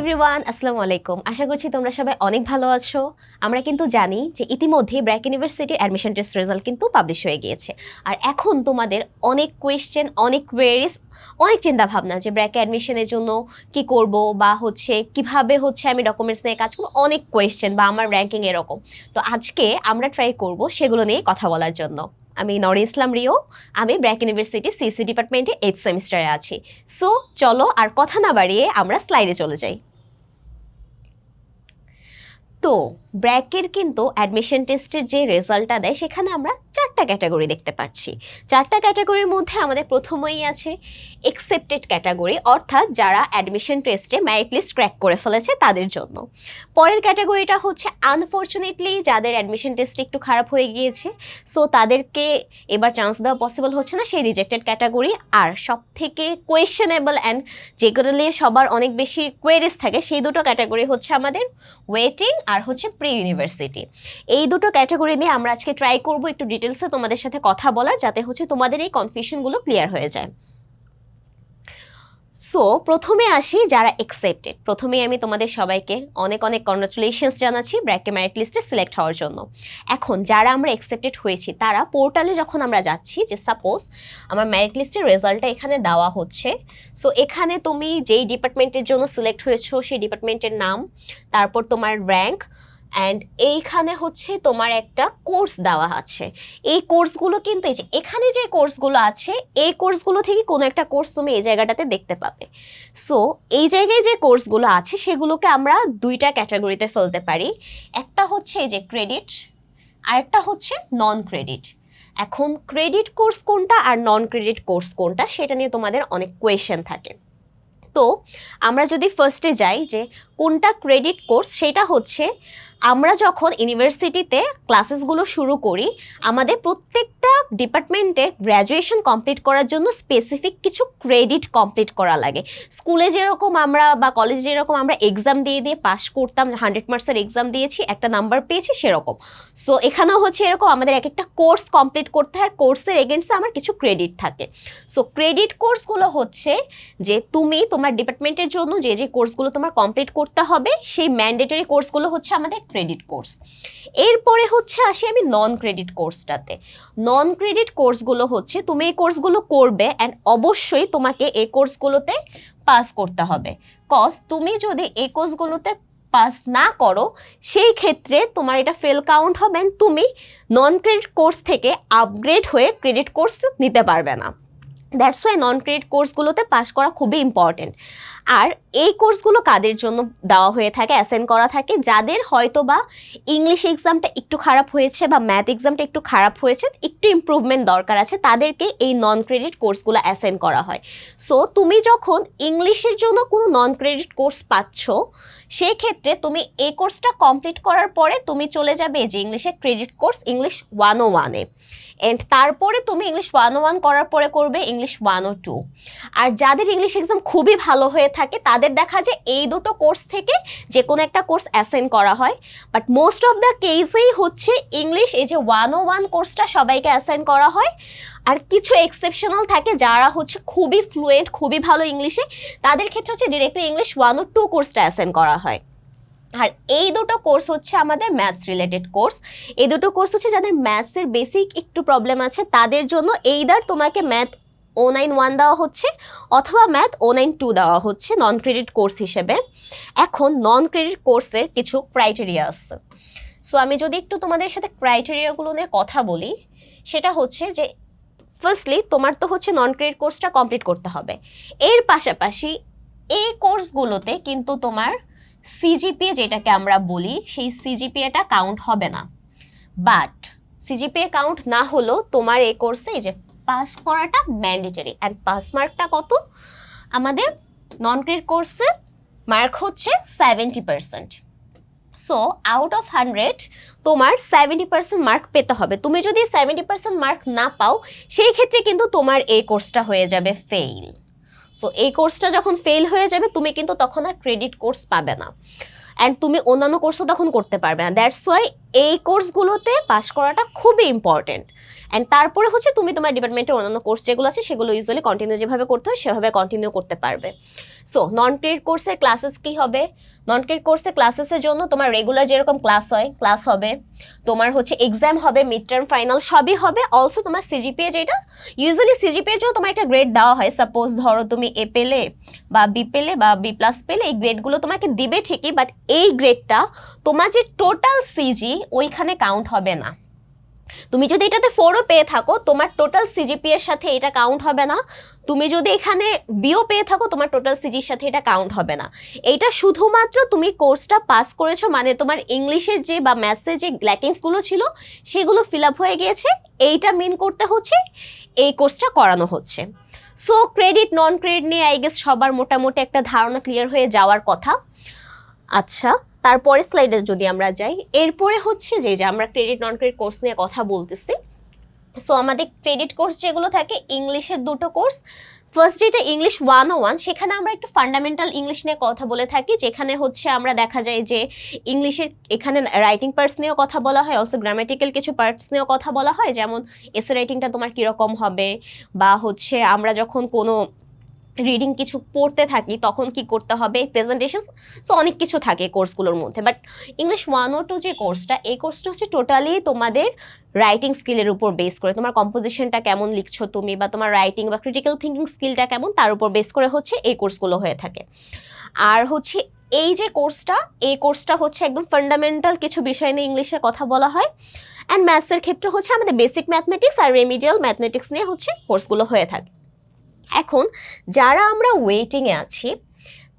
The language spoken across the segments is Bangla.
এভরিওয়ান আসসালামু আলাইকুম। আশা করছি তোমরা সবাই অনেক ভালো আছো। আমরা কিন্তু জানি যে ইতিমধ্যে ব্র্যাক ইউনিভার্সিটির অ্যাডমিশন টেস্ট রেজাল্ট কিন্তু পাবলিশ হয়ে গিয়েছে। আর এখন তোমাদের অনেক কোয়েশ্চেন অনেক কোয়েরিজ অনেক চিন্তা ভাবনা যে ব্র্যাক অ্যাডমিশনের জন্য কি করব বা হচ্ছে কীভাবে হচ্ছে আমি ডকুমেন্টস নিয়ে কাজ করব, অনেক কোয়েশ্চেন বা আমার র্যাঙ্কিং এরকম। তো আজকে আমরা ট্রাই করব সেগুলো নিয়ে কথা বলার জন্য। আমি নরে ইসলাম রিও, আমি ব্র্যাক ইউনিভার্সিটি সিসি ডিপার্টমেন্টে এইট সেমিস্টারে আছি। সো চলো আর কথা না বাড়িয়ে আমরা স্লাইডে চলে যাই। তো ব্র্যাকের কিন্তু অ্যাডমিশন টেস্টের যে রেজাল্টটা দেয়, সেখানে আমরা চারটা ক্যাটাগরি দেখতে পাচ্ছি। চারটা ক্যাটাগরির মধ্যে আমাদের প্রথমেই আছে এক্সেপ্টেড ক্যাটাগরি অর্থাৎ যারা অ্যাডমিশন টেস্টে ম্যারিট লিস্ট ক্র্যাক করে ফেলেছে তাদের জন্য। পরের ক্যাটাগরিটা হচ্ছে আনফর্চুনেটলি যাদের অ্যাডমিশন টেস্ট একটু খারাপ হয়ে গিয়েছে সো তাদেরকে এবার চান্স দেওয়া পসিবল হচ্ছে না, সেই রিজেক্টেড ক্যাটাগরি আর সব থেকে কোয়েশ্চেনেবল অ্যান্ড যেগুলো নিয়ে সবার অনেক বেশি কোয়েরিজ থাকে, সেই দুটো ক্যাটাগরি হচ্ছে আমাদের ওয়েটিং আর হচ্ছে প্রি ইউনিভার্সিটি এই দুটো ক্যাটাগরি নিয়ে আমরা আজকে ট্রাই করব একটু ডিটেলসে তোমাদের সাথে কথা বলার, যাতে হচ্ছে তোমাদের এই কনফিউশনগুলো ক্লিয়ার হয়ে যায়। সো প্রথমে আসি যারা এক্সেপ্টেড প্রথমেই আমি তোমাদের সবাইকে অনেক অনেক কনগ্রাচুলেশনস জানাচ্ছি ব্র্যাকে মেরিট লিস্টে সিলেক্ট হওয়ার জন্য। এখন যারা আমরা এক্সেপ্টেড হয়েছি, তারা পোর্টালে যখন আমরা যাচ্ছি, যে সাপোজ আমার মেরিট লিস্টের রেজাল্টটা এখানে দেওয়া হচ্ছে সো এখানে তুমি যেই ডিপার্টমেন্টের জন্য সিলেক্ট হয়েছো, সেই ডিপার্টমেন্টের নাম, তারপর তোমার র্যাঙ্ক অ্যান্ড এইখানে হচ্ছে তোমার একটা কোর্স দেওয়া আছে। এই কোর্সগুলো কিন্তু এই যে, এখানে যে কোর্সগুলো আছে, এই কোর্সগুলো থেকে কোনো একটা কোর্স তুমি এই জায়গাটাতে দেখতে পাবে। সো এই জায়গায় যে কোর্সগুলো আছে, সেগুলোকে আমরা দুইটা ক্যাটাগরিতে ফেলতে পারি। একটা হচ্ছে এই যে ক্রেডিট আরেকটা হচ্ছে নন ক্রেডিট এখন ক্রেডিট কোর্স কোনটা আর নন ক্রেডিট কোর্স কোনটা, সেটা নিয়ে তোমাদের অনেক কোয়েশ্চেন থাকে। তো, আমরা যদি ফার্স্টে যাই যে কোনটা ক্রেডিট কোর্স সেটা হচ্ছে আমরা যখন ইউনিভার্সিটিতে ক্লাসেসগুলো শুরু করি, আমাদের প্রত্যেকটা ডিপার্টমেন্টে গ্র্যাজুয়েশন কমপ্লিট করার জন্য স্পেসিফিক কিছু ক্রেডিট কমপ্লিট করা লাগে। স্কুলে যেরকম আমরা বা কলেজে যেরকম আমরা এক্সাম দিয়ে দিয়ে পাস করতাম হান্ড্রেড মার্কসের এক্সাম দিয়েছি, একটা নাম্বার পেয়েছি সেরকম। সো এখানেও হচ্ছে এরকম আমাদের এক একটা কোর্স কমপ্লিট করতে হয় কোর্সের এগেনস্টে আমার কিছু ক্রেডিট থাকে। সো ক্রেডিট কোর্সগুলো হচ্ছে যে তুমি তোমার ডিপার্টমেন্টের জন্য যে যে কোর্সগুলো তোমার কমপ্লিট করতে হবে, সেই ম্যান্ডেটরি কোর্সগুলো হচ্ছে আমাদের ক্রেডিট কোর্স এরপরে হচ্ছে আসি আমি নন ক্রেডিট কোর্সটাতে নন ক্রেডিট কোর্সগুলো হচ্ছে তুমি এই কোর্সগুলো করবে অ্যান্ড অবশ্যই তোমাকে এই কোর্সগুলোতে পাস করতে হবে। কজ তুমি যদি এই কোর্সগুলোতে পাস না করো, সেই ক্ষেত্রে তোমার এটা ফেল কাউন্ট হবে অ্যান্ড তুমি নন ক্রেডিট কোর্স থেকে আপগ্রেড হয়ে ক্রেডিট কোর্স নিতে পারবে না। দ্যাটস ওয়াই নন ক্রেডিট কোর্সগুলোতে পাস করা খুবই ইম্পর্টেন্ট আর এই কোর্সগুলো কাদের জন্য দেওয়া হয়ে থাকে অ্যাসেন্ড করা থাকে, যাদের হয়তো বা ইংলিশ এক্সামটা একটু খারাপ হয়েছে বা ম্যাথ এক্সামটা একটু খারাপ হয়েছে, একটু ইম্প্রুভমেন্ট দরকার আছে, তাদেরকে এই নন ক্রেডিট কোর্সগুলো অ্যাসেন্ড করা হয়। সো তুমি যখন ইংলিশের জন্য কোনো নন ক্রেডিট কোর্স পাচ্ছ সেই ক্ষেত্রে তুমি এই কোর্সটা কমপ্লিট করার পরে তুমি চলে যাবে যে ইংলিশের ক্রেডিট কোর্স ইংলিশ ওয়ান ও ওয়ানে এন্ড তারপরে তুমি ইংলিশ ওয়ান ও ওয়ান করার পরে করবে ইংলিশ ওয়ান ও টু আর যাদের ইংলিশ এক্সাম খুবই ভালো হয়ে থাকে, তাদের দেখা যায় এই দুটো কোর্স থেকে যে কোনো একটা কোর্স অ্যাসেন্ড করা হয়। বাট মোস্ট অফ দ্য কেসেই হচ্ছে ইংলিশ এই যে ওয়ান ও ওয়ান কোর্সটা সবাইকে অ্যাসাইন করা হয়। আর কিছু এক্সেপশনাল থাকে যারা হচ্ছে খুবই ফ্লুয়েন্ট খুবই ভালো ইংলিশে তাদের ক্ষেত্রে হচ্ছে directly English one o two কোর্সটা অ্যাসেন্ড করা হয়। আর এই দুটো কোর্স হচ্ছে আমাদের ম্যাথস রিলেটেড কোর্স এই দুটো কোর্স হচ্ছে যাদের ম্যাথসের বেসিক একটু প্রবলেম আছে, তাদের জন্য এইদার তোমাকে ম্যাথ ও নাইন ওয়ান দেওয়া হচ্ছে অথবা ম্যাথ ও নাইন টু দেওয়া হচ্ছে নন ক্রেডিট কোর্স হিসেবে। এখন নন ক্রেডিট কোর্সের কিছু ক্রাইটেরিয়া আছে। সো আমি যদি একটু তোমাদের সাথে ক্রাইটেরিয়াগুলো নিয়ে কথা বলি, সেটা হচ্ছে যে ফার্স্টলি তোমার তো হচ্ছে নন ক্রেডিট কোর্সটা কমপ্লিট করতে হবে। এর পাশাপাশি এই কোর্সগুলোতে কিন্তু তোমার সিজিপিএ যেটাকে আমরা বলি, সেই সিজিপিএটা কাউন্ট হবে না। বাট সিজিপিএ কাউন্ট না হলেও তোমার এই কোর্সে এই যে পাস করাটা ম্যান্ডেটরি অ্যান্ড পাস মার্কটা কত? আমাদের নন ক্রেডিট কোর্সে মার্ক হচ্ছে seventy percent so out of hundred তোমার সেভেন্টি পার্সেন্ট মার্ক পেতে হবে। তুমি যদি সেভেন্টি পার্সেন্ট মার্ক না পাও, সেই ক্ষেত্রে কিন্তু তোমার এই কোর্সটা হয়ে যাবে ফেইল সো এই কোর্সটা যখন ফেল হয়ে যাবে, তুমি কিন্তু তখন আর ক্রেডিট কোর্স পাবে না। অ্যান্ড তুমি অন্যান্য কোর্সও তখন করতে পারবে না। দ্যাটস ওয়াই এই কোর্সগুলোতে পাশ করাটা খুবই ইম্পর্টেন্ট অ্যান্ড তারপরে হচ্ছে তুমি তোমার ডিপার্টমেন্টের অন্যান্য কোর্স যেগুলো আছে, সেগুলো ইউজুয়ালি কন্টিনিউ যেভাবে করতে হয়, সেভাবে কন্টিনিউ করতে পারবে। সো নন ক্রেড কোর্সের ক্লাসেস কি হবে? নন ক্রেড কোর্সের ক্লাসেসের জন্য তোমার রেগুলার যেরকম ক্লাস হয় ক্লাস হবে। তোমার হচ্ছে এক্সাম হবে মিড টার্ম ফাইনাল সবই হবে। অলসো তোমার সিজিপিএ যেটা ইউজুয়ালি সিজিপিএ জন্য তোমার একটা গ্রেড দেওয়া হয়। সাপোজ ধরো তুমি এ পেলে বা বি পেলে বা বি প্লাস পেলে, এই গ্রেডগুলো তোমাকে দিবে ঠিকই বাট এই গ্রেডটা তোমার যে টোটাল সিজি ওইখানে কাউন্ট হবে না। তুমি যদি এটাতে ফোরও পেয়ে থাকো, তোমার টোটাল সিজিপি এর সাথে এটা কাউন্ট হবে না। তুমি যদি এখানে বিও পেয়ে থাকো, তোমার টোটাল সিজির সাথে এটা কাউন্ট হবে না। এইটা শুধুমাত্র তুমি কোর্সটা পাস করেছ মানে তোমার ইংলিশের যে বা ম্যাথসের যে ল্যাকিংসগুলো ছিল, সেগুলো ফিল আপ হয়ে গিয়েছে। এইটা মিন করতে হচ্ছে, এই কোর্সটা করানো হচ্ছে। সো ক্রেডিট নন ক্রেডিট নিয়ে আই গেস সবার মোটামুটি একটা ধারণা ক্লিয়ার হয়ে যাওয়ার কথা। আচ্ছা তারপরে স্লাইডে যদি আমরা যাই, এরপরে হচ্ছে যে যে আমরা ক্রেডিট নন ক্রেডিট কোর্স নিয়ে কথা বলতেছি। সো আমাদের ক্রেডিট কোর্স যেগুলো থাকে, ইংলিশের দুটো কোর্স ফার্স্ট যেটা ইংলিশ ওয়ান ও ওয়ান সেখানে আমরা একটু ফান্ডামেন্টাল ইংলিশ নিয়ে কথা বলে থাকি, যেখানে হচ্ছে আমরা দেখা যায় যে, ইংলিশের এখানে রাইটিং পার্টস নিয়েও কথা বলা হয় অলসো গ্রামাটিক্যাল কিছু পার্টস নিয়েও কথা বলা হয়, যেমন এসে রাইটিংটা তোমার কীরকম হবে, বা হচ্ছে আমরা যখন কোনো রিডিং কিছু পড়তে থাকি, তখন কি করতে হবে? প্রেজেন্টেশন সো অনেক কিছু থাকে কোর্সগুলোর মধ্যে but English one o two যে কোর্সটা এই কোর্সটা হচ্ছে টোটালি তোমাদের রাইটিং স্কিলের উপর বেস করে। তোমার কম্পোজিশনটা কেমন লিখছো তুমি বা তোমার রাইটিং বা ক্রিটিক্যাল থিঙ্কিং স্কিলটা কেমন, তার উপর বেস করে হচ্ছে এই কোর্সগুলো হয়ে থাকে। আর হচ্ছে এই যে কোর্সটা এই কোর্সটা হচ্ছে একদম ফান্ডামেন্টাল কিছু বিষয় নিয়ে ইংলিশের কথা বলা হয় অ্যান্ড ম্যাথসের ক্ষেত্রে হচ্ছে আমাদের বেসিক ম্যাথমেটিক্স আর রেমিডিয়াল ম্যাথমেটিক্স নিয়ে হচ্ছে কোর্সগুলো হয়ে থাকে। এখন যারা আমরা ওয়েটিংয়ে আছি,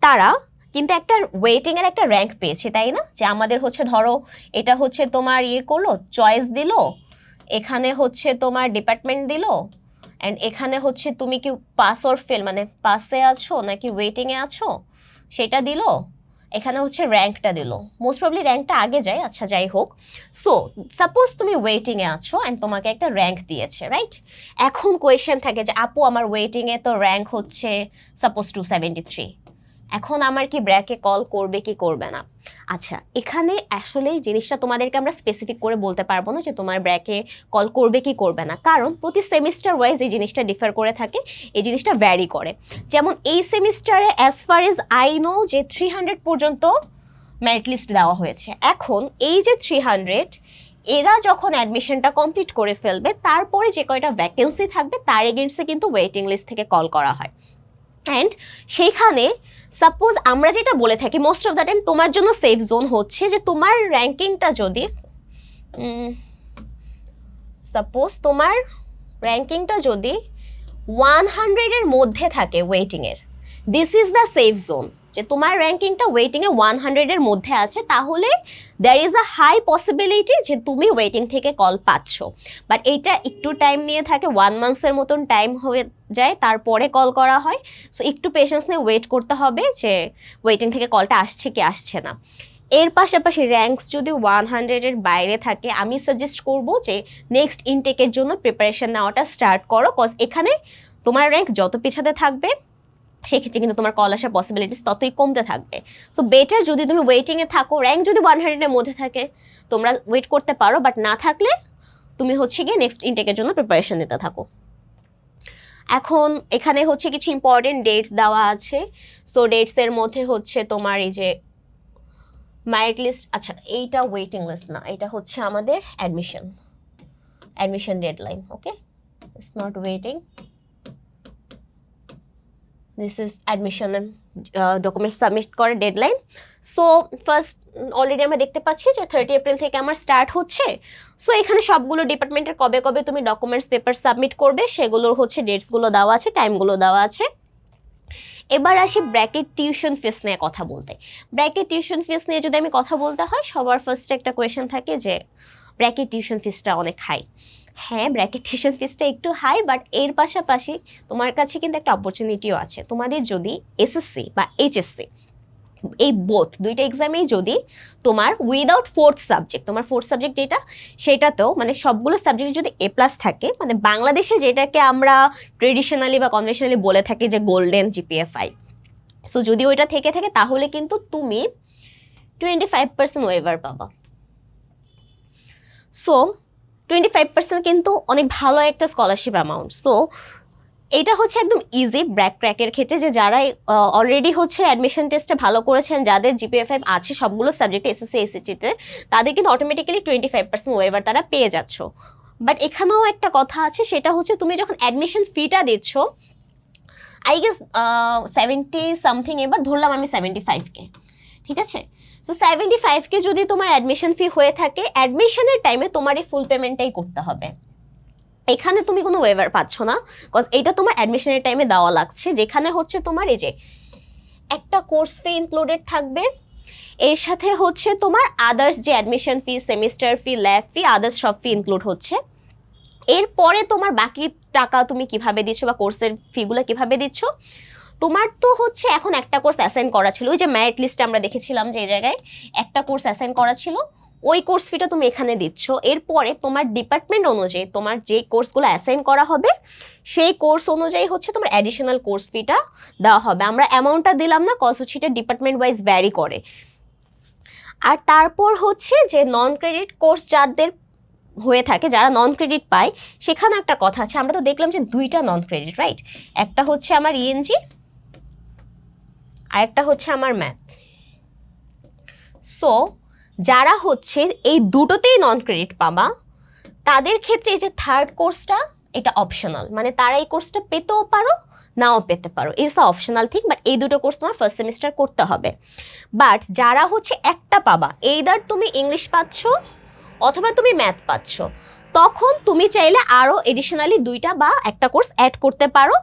তারা কিন্তু একটা ওয়েটিংয়ের একটা র্যাঙ্ক পেয়েছে, তাই না? যে আমাদের হচ্ছে ধরো, এটা হচ্ছে তোমার ইয়ে করল চয়েস দিল, এখানে হচ্ছে তোমার ডিপার্টমেন্ট দিল অ্যান্ড এখানে হচ্ছে তুমি কি পাস অর ফেল মানে পাসে আছো নাকি ওয়েটিংয়ে আছো, সেটা দিল এখানে হচ্ছে র্যাঙ্কটা দিল। মোস্ট প্রবলি র্যাঙ্কটা আগে যায় আচ্ছা যাই হোক। সো সাপোজ তুমি ওয়েটিংয়ে আছো অ্যান্ড তোমাকে একটা র্যাঙ্ক দিয়েছে রাইট এখন কোয়েশ্চেন থাকে যে, আপু, আমার ওয়েটিংয়ে তো র্যাঙ্ক হচ্ছে সাপোজ টু সেভেন্টি থ্রি এখন আমার কি ব্র্যাকে কল করবে, কি করবে না? আচ্ছা এখানে আসলে জিনিসটা তোমাদেরকে আমরা স্পেসিফিক করে বলতে পারব না যে তোমার ব্র্যাকে কল করবে, কি করবে না। কারণ প্রতি সেমিস্টার ওয়াইজ এই জিনিসটা ডিফার করে থাকে, এই জিনিসটা ভ্যারি করে। যেমন এই সেমিস্টারে as far as I know যে থ্রি হান্ড্রেড পর্যন্ত মেরিট লিস্ট দেওয়া হয়েছে। এখন এই যে থ্রি হান্ড্রেড এরা যখন অ্যাডমিশনটা কমপ্লিট করে ফেলবে, তারপরে যে কয়টা ভ্যাকেন্সি থাকবে, তার এগেন্সে কিন্তু ওয়েটিং লিস্ট থেকে কল করা হয়। অ্যান্ড সেইখানে সাপোজ আমরা যেটা বলে থাকি মোস্ট অফ দ্য টাইম তোমার জন্য সেফ জোন হচ্ছে যে তোমার র্যাঙ্কিংটা যদি সাপোজ তোমার র্যাঙ্কিংটা যদি ওয়ান হান্ড্রেডের মধ্যে থাকে ওয়েটিংয়ের this is the safe zone যে তোমার র্যাঙ্কিংটা ওয়েটিংয়ে ওয়ান হান্ড্রেডের মধ্যে আছে, তাহলে there is a high possibility যে তুমি ওয়েটিং থেকে কল পাচ্ছ। বাট এইটা একটু টাইম নিয়ে থাকে ওয়ান মান্থসের মতন টাইম হয়ে যায়, তারপরে কল করা হয়। সো একটু পেশেন্স নিয়ে ওয়েট করতে হবে যে ওয়েটিং থেকে কলটা আসছে কি আসছে না। এর পাশাপাশি র্যাঙ্কস যদি ওয়ান হান্ড্রেডের বাইরে থাকে, আমি সাজেস্ট করব যে নেক্সট ইনটেকের জন্য প্রিপারেশন নেওয়াটা স্টার্ট করো কজ এখানে তোমার র্যাঙ্ক যত পিছাতে থাকবে সেক্ষেত্রে কিন্তু তোমার কল আসার পসিবিলিটিস ততই কমতে থাকবে। সো বেটার যদি তুমি ওয়েটিংয়ে থাকো র্যাঙ্ক যদি ওয়ান হান্ড্রেডের মধ্যে থাকে, তোমরা ওয়েট করতে পারো বাট না থাকলে তুমি হচ্ছে গিয়ে নেক্সট ইনটেকের জন্য প্রিপারেশন নিতে থাকো। এখন এখানে হচ্ছে কিছু ইম্পর্টেন্ট ডেটস দেওয়া আছে। সো ডেটসের মধ্যে হচ্ছে তোমার এই যে মেরিট লিস্ট আচ্ছা এইটা ওয়েটিং লিস্ট না, এটা হচ্ছে আমাদের admission admission deadline okay it's not waiting this is admission documents submit করার ডেডলাইন সো ফার্স্ট অলরেডি আমরা দেখতে পাচ্ছি যে থার্টি এপ্রিল থেকে আমার স্টার্ট হচ্ছে। সো এখানে সবগুলো ডিপার্টমেন্টের কবে কবে তুমি ডকুমেন্টস পেপার সাবমিট করবে সেগুলোর হচ্ছে ডেটসগুলো দেওয়া আছে টাইমগুলো দেওয়া আছে। এবার আসি ব্র্যাকেট টিউশন ফিস নিয়ে কথা বলতে। ব্র্যাকেট টিউশন ফিস নিয়ে যদি আমি কথা বলতে হয়, সবার ফার্স্টে একটা কোয়েশন থাকে যে ব্র্যাকেট টিউশন ফিসটা অনেক হাই হ্যাঁ ব্র্যাকেট টিউশন ফিসটা একটু হাই বাট এর পাশাপাশি তোমার কাছে কিন্তু একটা অপরচুনিটিও আছে। তোমাদের যদি এসএসসি বা এইচএসসি এই বোথ দুইটা এক্সামেই যদি তোমার উইদাউট ফোর্থ সাবজেক্ট তোমার ফোর্থ সাবজেক্ট যেটা, সেটাতেও মানে সবগুলো সাবজেক্টে যদি এ প্লাস থাকে মানে বাংলাদেশে যেটাকে আমরা ট্রেডিশনালি বা কনভেনশনালি বলে থাকি যে গোল্ডেন জিপিএফআই সো যদি ওইটা থেকে থাকে, তাহলে কিন্তু তুমি টোয়েন্টি ফাইভ পার্সেন্ট ওয়েভার পাবা। সো টোয়েন্টি ফাইভ পার্সেন্ট কিন্তু অনেক ভালো একটা স্কলারশিপ অ্যামাউন্ট সো এটা হচ্ছে একদম ইজি ব্র্যাক ক্র্যাকের ক্ষেত্রে যে যারা অলরেডি হচ্ছে অ্যাডমিশন টেস্টে ভালো করেছেন, যাদের জিপিএ ফাইভ আছে, সবগুলো সাবজেক্টে এসএসসি এসএসটিতে তাদের কিন্তু automatically twenty five percent waiver তারা পেয়ে যাচ্ছ। বাট এখানেও একটা কথা আছে, সেটা হচ্ছে তুমি যখন অ্যাডমিশন ফিটা দিচ্ছ আই গেস সেভেন্টি সামথিং এবার ধরলাম আমি সেভেন্টি ফাইভকে ঠিক আছে? সো সেভেন্টি ফাইভকে যদি তোমার অ্যাডমিশন ফি হয়ে থাকে অ্যাডমিশনের টাইমে তোমার এই ফুল পেমেন্টটাই করতে হবে। এখানে তুমি কোনো ওয়েভার পাচ্ছ না বিকজ এটা তোমার অ্যাডমিশনের টাইমে দেওয়া লাগছে। যেখানে হচ্ছে তোমার এই যে, একটা কোর্স ফি ইনক্লুডেড থাকবে, এর সাথে হচ্ছে তোমার আদার্স যে admission fee semester fee lab fee others সব ফি ইনক্লুড হচ্ছে। এরপরে তোমার বাকি টাকা তুমি কীভাবে দিচ্ছ বা কোর্সের ফিগুলো কীভাবে দিচ্ছ? তোমার তো হচ্ছে এখন একটা কোর্স অ্যাসাইন করা ছিল, ওই যে ম্যারিট লিস্টে আমরা দেখেছিলাম যে জায়গায়, একটা কোর্স অ্যাসাইন করা ছিল, ওই কোর্স ফিটা তুমি এখানে দিচ্ছ। এরপরে তোমার ডিপার্টমেন্ট অনুযায়ী তোমার যে কোর্সগুলো অ্যাসাইন করা হবে, সেই কোর্স অনুযায়ী হচ্ছে তোমার অ্যাডিশনাল কোর্স ফিটা দেওয়া হবে। আমরা অ্যামাউন্টটা দিলাম না কজ হচ্ছে এটা ডিপার্টমেন্ট ওয়াইজ ভ্যারি করে। আর তারপর হচ্ছে যে নন ক্রেডিট কোর্স যাদের হয়ে থাকে, যারা নন ক্রেডিট পায়, সেখানে একটা কথা আছে, আমরা তো দেখলাম যে দুইটা নন ক্রেডিট রাইট একটা হচ্ছে আমার ইএনজি আর একটা হচ্ছে আমার ম্যাথ সো যারা হচ্ছে এই দুটোতেই নন ক্রেডিট পাবা, তাদের ক্ষেত্রে এই যে থার্ড কোর্সটা এটা অপশনাল মানে তারা এই কোর্সটা পেতেও পারো, নাও পেতে পারো। It's a optional thing but এই দুটো কোর্স তোমার ফার্স্ট সেমিস্টার করতে হবে। বাট যারা হচ্ছে একটা পাবা এইদার তুমি ইংলিশ পাচ্ছ, অথবা তুমি ম্যাথ পাচ্ছ, তখন তুমি চাইলে আরও এডিশনালি দুইটা বা একটা কোর্স অ্যাড করতে পারো।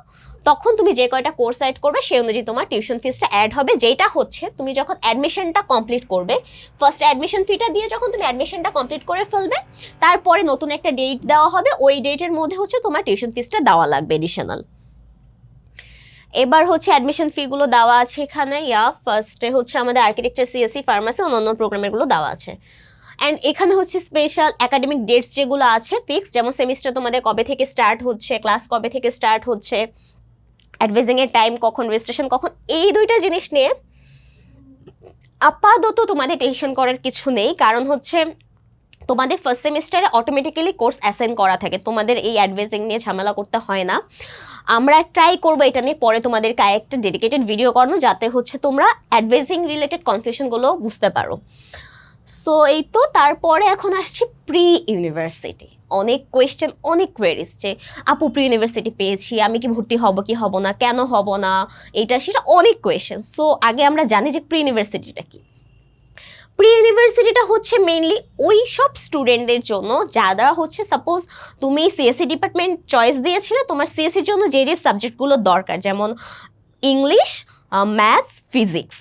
তখন তুমি যে কয়টা কোর্স অ্যাড করবে, সেই অনুযায়ী তোমার টিউশন ফিসটা অ্যাড হবে। যেটা হচ্ছে, তুমি যখন অ্যাডমিশনটা কমপ্লিট করবে ফার্স্ট অ্যাডমিশন ফিটা দিয়ে যখন তুমি অ্যাডমিশনটা কমপ্লিট করে ফেলবে, তারপরে নতুন একটা ডেট দেওয়া হবে, ওই ডেটের মধ্যে হচ্ছে তোমার টিউশন ফিসটা দেওয়া লাগবে এডিশনাল এবার হচ্ছে অ্যাডমিশন ফিগুলো দেওয়া আছে এখানে, ইয়া ফার্স্টে হচ্ছে আমাদের আর্কিটেকচার সিএসসি ফার্মাসি অন্যান্য প্রোগ্রামেরগুলো দেওয়া আছে। অ্যান্ড এখানে হচ্ছে স্পেশাল একাডেমিক ডেটস যেগুলো আছে ফিক্স যেমন সেমিস্টার তোমাদের কবে থেকে স্টার্ট হচ্ছে ক্লাস কবে থেকে স্টার্ট হচ্ছে অ্যাডভাইজিংয়ের টাইম কখন রেজিস্ট্রেশন কখন, এই দুইটা জিনিস নিয়ে আপাতত তোমাদের টেনশন করার কিছু নেই। কারণ হচ্ছে তোমাদের ফার্স্ট সেমিস্টারে অটোমেটিক্যালি কোর্স অ্যাসাইন করা থাকে। তোমাদের এই অ্যাডভাইজিং নিয়ে ঝামেলা করতে হয় না। আমরা ট্রাই করব এটা নিয়ে, পরে তোমাদেরকে একটা ডেডিকেটেড ভিডিও করানো, যাতে হচ্ছে তোমরা অ্যাডভাইজিং রিলেটেড কনফিউশনগুলো বুঝতে পারো। সো এই তো তারপরে এখন আসছে প্রি ইউনিভার্সিটি অনেক কোয়েশ্চেন অনেক কোয়েরিজ যে, আপু প্রি ইউনিভার্সিটি পেয়েছি, আমি কি ভর্তি হব, কি হব না, কেন হব না? এটা সেটা অনেক কোয়েশ্চেন সো আগে আমরা জানি যে প্রি ইউনিভার্সিটিটা কি। প্রি ইউনিভার্সিটিটা হচ্ছে মেইনলি ওই সব স্টুডেন্টদের জন্য, যারা হচ্ছে সাপোজ তুমি সিএসসি ডিপার্টমেন্ট চয়েস দিয়েছিলে, তোমার সিএসসির জন্য যে যে সাবজেক্টগুলো দরকার, যেমন ইংলিশ ম্যাথস ফিজিক্স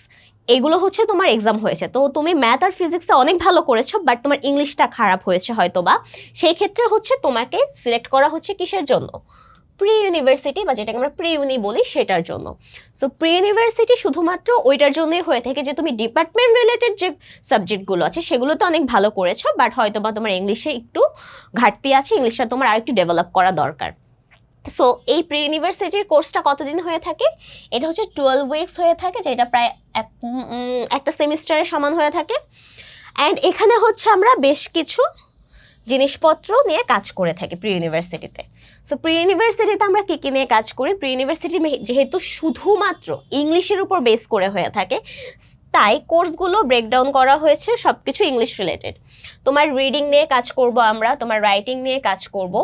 এগুলো হচ্ছে তোমার এক্সাম হয়েছে। তো তুমি ম্যাথ আর ফিজিক্সে অনেক ভালো করেছ বাট তোমার ইংলিশটা খারাপ হয়েছে হয়তো বা সেই ক্ষেত্রে হচ্ছে তোমাকে সিলেক্ট করা হচ্ছে কিসের জন্য? প্রি ইউনিভার্সিটি বা যেটাকে আমরা প্রি ইউনি বলি, সেটার জন্য। সো প্রি ইউনিভার্সিটি শুধুমাত্র ওইটার জন্যই হয়ে থাকে যে, তুমি ডিপার্টমেন্ট রিলেটেড যে সাবজেক্টগুলো আছে সেগুলো তো অনেক ভালো করেছ বাট হয়তো বা তোমার ইংলিশে একটু ঘাটতি আছে ইংলিশটা তোমার আর একটু ডেভেলপ করা দরকার। সো এই প্রি ইউনিভার্সিটির কোর্সটা কতদিন হয়ে থাকে? এটা হচ্ছে টুয়েলভ উইকস হয়ে থাকে, যেটা প্রায় এক একটা সেমিস্টারের সমান হয়ে থাকে। অ্যান্ড এখানে হচ্ছে আমরা বেশ কিছু জিনিসপত্র নিয়ে কাজ করে থাকি প্রি ইউনিভার্সিটিতে সো প্রি ইউনিভার্সিটিতে আমরা কী কী নিয়ে কাজ করি? প্রি ইউনিভার্সিটি যেহেতু শুধুমাত্র ইংলিশের উপর বেস করে হয়ে থাকে তাই কোর্সগুলো ব্রেকডাউন করা হয়েছে সব কিছু ইংলিশ রিলেটেড তোমার রিডিং নিয়ে কাজ করব আমরা, তোমার রাইটিং নিয়ে কাজ করব।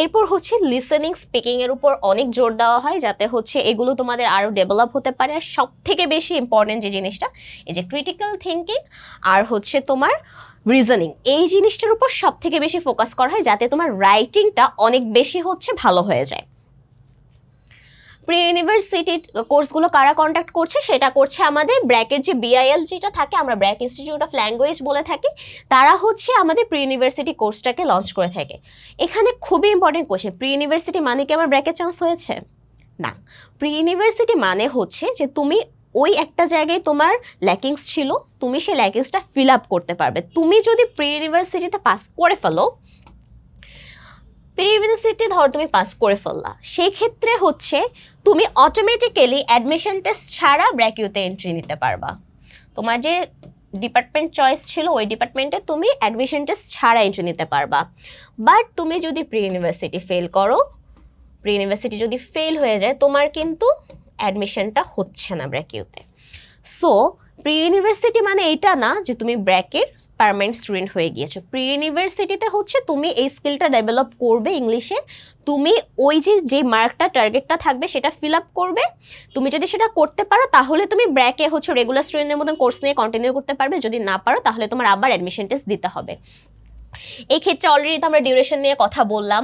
এরপর হচ্ছে লিসেনিং স্পিকিংয়ের উপর অনেক জোর দেওয়া হয়, যাতে হচ্ছে এগুলো তোমাদের আরও ডেভেলপ হতে পারে। আর সব থেকে বেশি ইম্পর্টেন্ট যে জিনিসটা, এই যে ক্রিটিক্যাল থিঙ্কিং আর হচ্ছে তোমার রিজনিং এই জিনিসটার উপর সব থেকে বেশি ফোকাস করা হয়, যাতে তোমার রাইটিংটা অনেক বেশি হচ্ছে ভালো হয়ে যায়। প্রি ইউনিভার্সিটি কোর্সগুলো কারা কন্ট্যাক্ট করছে, সেটা করছে আমাদের ব্র্যাকের যে বিআইএল যেটা থাকে, আমরা ব্র্যাক ইনস্টিটিউট অফ ল্যাঙ্গুয়েজ বলে থাকি, তারা হচ্ছে আমাদের প্রি ইউনিভার্সিটি কোর্সটাকে লঞ্চ করে থাকে। এখানে খুবই ইম্পর্টেন্ট কোয়েশ্চেন প্রি ইউনিভার্সিটি মানে কি আমার ব্র্যাকের চান্স হয়েছে? না প্রি ইউনিভার্সিটি মানে হচ্ছে যে তুমি ওই একটা জায়গায় তোমার ল্যাকিংস ছিল, তুমি সেই ল্যাকিংসটা ফিল আপ করতে পারবে। তুমি যদি প্রি ইউনিভার্সিটিতে পাস করে ফেলো প্রি ইউনিভার্সিটি ধর তুমি পাস করে ফেললা। সেই ক্ষেত্রে হচ্ছে তুমি অটোমেটিক্যালি অ্যাডমিশন টেস্ট ছাড়া ব্র্যাকিউতে এন্ট্রি নিতে পারবা। তোমার যে ডিপার্টমেন্ট চয়েস ছিল, ওই ডিপার্টমেন্টে তুমি অ্যাডমিশন টেস্ট ছাড়া এন্ট্রি নিতে পারবা। বাট তুমি যদি প্রি ইউনিভার্সিটি ফেল করো প্রি ইউনিভার্সিটি যদি ফেল হয়ে যায়, তোমার কিন্তু অ্যাডমিশনটা হচ্ছে না ব্র্যাকিউতে সো প্রি ইউনিভার্সিটি মানে এটা না যে তুমি ব্র্যাকের পারমানেন্ট স্টুডেন্ট হয়ে গিয়েছো। প্রি ইউনিভার্সিটিতে হচ্ছে তুমি এই স্কিলটা ডেভেলপ করবে ইংলিশে তুমি ওই যে যে মার্কটা টার্গেটটা থাকবে সেটা ফিল আপ করবে। তুমি যদি সেটা করতে পারো, তাহলে তুমি ব্র্যাকে হচ্ছে রেগুলার স্টুডেন্টের মতন কোর্স নিয়ে কন্টিনিউ করতে পারবে। যদি না পারো, তাহলে তোমার আবার অ্যাডমিশন টেস্ট দিতে হবে। এই ক্ষেত্রে অলরেডি তো আমরা ডিউরেশন নিয়ে কথা বললাম।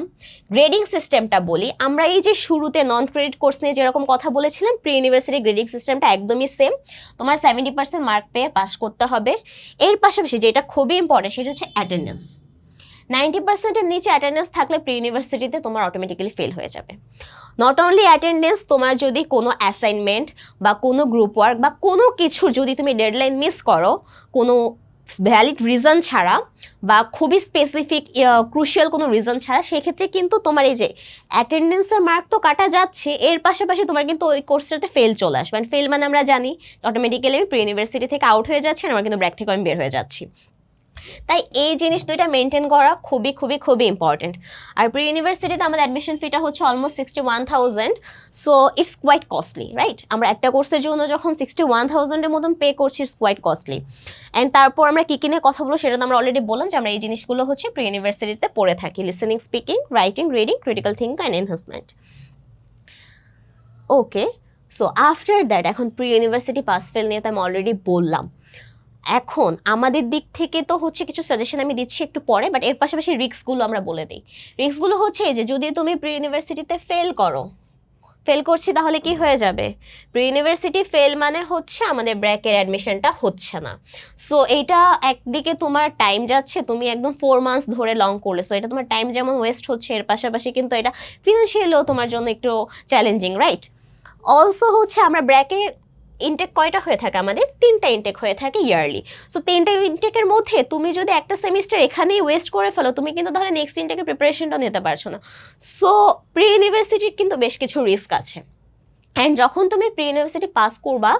গ্রেডিং সিস্টেমটা বলি, আমরা এই যে শুরুতে নন ক্রেডিট কোর্স নিয়ে যেরকম কথা বলেছিলাম প্রি ইউনিভার্সিটি গ্রেডিং সিস্টেমটা একদমই সেম তোমার সেভেন্টি পার্সেন্ট মার্ক পেয়ে পাস করতে হবে। এর পাশাপাশি যেটা খুবই ইম্পর্টেন্ট সেটা হচ্ছে অ্যাটেন্ডেন্স নাইনটি পার্সেন্টের নিচে অ্যাটেন্ডেন্স থাকলে প্রি ইউনিভার্সিটিতে তোমার অটোমেটিক্যালি ফেল হয়ে যাবে। নট অনলি অ্যাটেন্ডেন্স তোমার যদি কোনো অ্যাসাইনমেন্ট বা কোনো গ্রুপ ওয়ার্ক বা কোনো কিছুর যদি তুমি ডেডলাইন মিস করো, কোনো ভ্যালিড রিজন ছাড়া বা খুবই স্পেসিফিক ক্রুশিয়াল কোনো রিজন ছাড়া, সেক্ষেত্রে কিন্তু তোমার এই যে অ্যাটেন্ডেন্সের মার্ক তো কাটা যাচ্ছে, এর পাশাপাশি তোমার কিন্তু ওই কোর্সটাতে ফেল চলে আসবে। ফেল মানে আমরা জানি অটোমেটিক্যালি আমি প্রি ইউনিভার্সিটি থেকে আউট হয়ে যাচ্ছি আমার কিন্তু ব্র্যাক থেকে আমি বের হয়ে যাচ্ছি। তাই এই জিনিস দুইটা মেনটেন করা খুবই খুবই খুবই ইম্পর্টেন্ট আর প্রি ইউনিভার্সিটিতে আমাদের অ্যাডমিশন ফিটা হচ্ছে almost sixty one thousand so it's quite costly right আমরা একটা কোর্সের জন্য যখন সিক্সটি ওয়ান থাউজেন্ডের মতন পে করছি ইটস কোয়াইট কস্টলি অ্যান্ড তারপর আমরা কী কিনে কথা বলব সেটা তো আমরা অলরেডি বললাম যে আমরা এই জিনিসগুলো হচ্ছে প্রি ইউনিভার্সিটিতে পড়ে থাকি listening speaking writing reading critical think and enhancement okay so after that এখন প্রি ইউনিভার্সিটি পাস ফেল নিয়ে তো আমি অলরেডি বললাম। এখন আমাদের দিক থেকে তো হচ্ছে কিছু সাজেশন আমি দিচ্ছি একটু পরে বাট এর পাশাপাশি রিস্কগুলো আমরা বলে দিই। রিস্কগুলো হচ্ছে যে, যদি তুমি প্রি ইউনিভার্সিটিতে ফেল করো ফেল করছি তাহলে কি হয়ে যাবে? প্রি ইউনিভার্সিটি ফেল মানে হচ্ছে আমাদের ব্র্যাকের অ্যাডমিশনটা হচ্ছে না। সো এইটা একদিকে তোমার টাইম যাচ্ছে, তুমি একদম ফোর মান্থস ধরে লং করলে। সো এটা তোমার টাইম যেমন ওয়েস্ট হচ্ছে, এর পাশাপাশি কিন্তু এটা ফিনান্সিয়ালিও তোমার জন্য একটু চ্যালেঞ্জিং রাইট অলসো হচ্ছে আমরা ব্র্যাকে ইনটেক কয়টা হয়ে থাকে আমাদের? তিনটা ইনটেক হয়ে থাকে ইয়ারলি সো তিনটা ইনটেকের মধ্যে তুমি যদি একটা সেমিস্টার এখানেই ওয়েস্ট করে ফেলো, তুমি কিন্তু তাহলে নেক্সট ইনটেকের প্রিপারেশনটা নিতে পারছ না। সো প্রি ইউনিভার্সিটির কিন্তু বেশ কিছু রিস্ক আছে। অ্যান্ড যখন তুমি প্রি ইউনিভার্সিটি পাস করবা,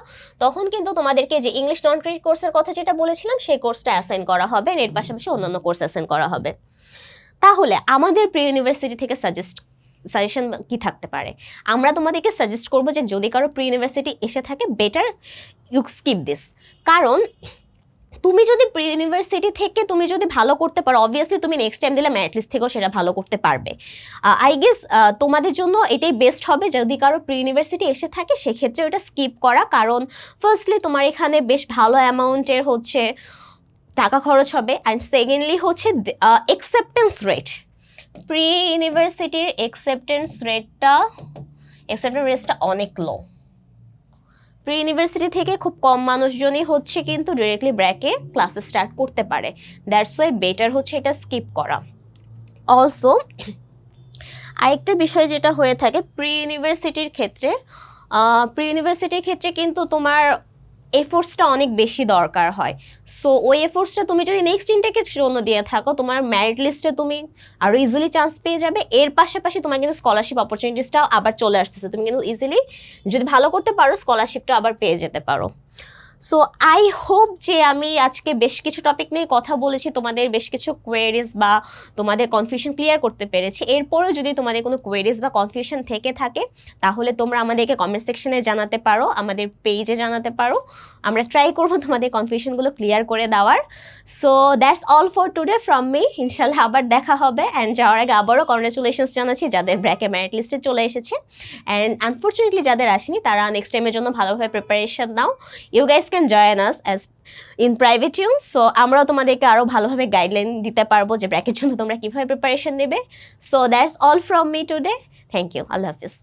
তখন কিন্তু তোমাদেরকে যে ইংলিশ নন ক্রেডিট কোর্সের কথা যেটা বলেছিলাম, সেই কোর্সটা অ্যাসাইন করা হবে এর পাশাপাশি অন্যান্য কোর্স অ্যাসাইন করা হবে। তাহলে আমাদের প্রি ইউনিভার্সিটি থেকে সাজেস্ট সাজেশন কি থাকতে পারে? আমরা তোমাদেরকে সাজেস্ট করব যে যদি কারও প্রি ইউনিভার্সিটি এসে থাকে বেটার ইউ স্কিপ দিস কারণ তুমি যদি প্রি ইউনিভার্সিটি থেকে তুমি যদি ভালো করতে পারো অবভিয়াসলি তুমি নেক্সট টাইম দিলে ম্যারিট লিস্ট থেকেও সেটা ভালো করতে পারবে। আই গেস তোমাদের জন্য এটাই বেস্ট হবে যদি কারও প্রি ইউনিভার্সিটি এসে থাকে, সেক্ষেত্রে ওটা স্কিপ করা। কারণ ফার্স্টলি তোমার এখানে বেশ ভালো অ্যামাউন্টের হচ্ছে টাকা খরচ হবে অ্যান্ড সেকেন্ডলি হচ্ছে অ্যাকসেপ্টেন্স রেট প্রি ইউনিভার্সিটির অ্যাকসেপ্টেন্স রেটটা অ্যাকসেপ্টেন্স রেটটা অনেক লো প্রি ইউনিভার্সিটি থেকে খুব কম মানুষজনই হচ্ছে কিন্তু ডিরেক্টলি ব্র্যাকে ক্লাসে স্টার্ট করতে পারে। দ্যাটস ওয়াই বেটার হচ্ছে এটা স্কিপ করা। অলসো আরেকটা বিষয় যেটা হয়ে থাকে প্রি ইউনিভার্সিটির ক্ষেত্রে প্রি ইউনিভার্সিটির ক্ষেত্রে কিন্তু তোমার এফোর্টসটা অনেক বেশি দরকার হয়। সো ওই এফোর্সটা তুমি যদি নেক্সট ইনটেকের জন্য দিয়ে থাকো, তোমার ম্যারিট লিস্টে তুমি আরও ইজিলি চান্স পেয়ে যাবে। এর পাশাপাশি তোমার কিন্তু স্কলারশিপ অপরচুনিটিসটাও আবার চলে আসতেছে। তুমি কিন্তু ইজিলি যদি ভালো করতে পারো স্কলারশিপটা আবার পেয়ে যেতে পারো। সো আই হোপ যে আমি আজকে বেশ কিছু টপিক নিয়ে কথা বলেছি, তোমাদের বেশ কিছু কোয়েরিজ বা তোমাদের কনফিউশন ক্লিয়ার করতে পেরেছি। এরপরেও যদি তোমাদের কোনো কোয়েরিজ বা কনফিউশন থেকে থাকে, তাহলে তোমরা আমাদেরকে কমেন্ট সেকশনে জানাতে পারো, আমাদের পেজে জানাতে পারো। আমরা ট্রাই করব তোমাদের কনফিউশনগুলো ক্লিয়ার করে দেওয়ার। So that's all for today from me ইনশাল্লাহ আবার দেখা হবে। অ্যান্ড যাওয়ার আগে আবারও কংগ্রেচুলেশনস জানাচ্ছি, যাদের ব্র্যাকে ম্যারিট লিস্টে চলে এসেছে। অ্যান্ড আনফর্চুনেটলি যাদের আসেনি, তারা নেক্সট টাইমের জন্য ভালোভাবে preparation now. You guys can join us as in private tuition so আমরাও তোমাদেরকে আরও ভালোভাবে গাইডলাইন দিতে পারব যে ব্র্যাকের জন্য তোমরা কীভাবে প্রিপারেশন নেবে। So that's all from me today thank you Allah Hafiz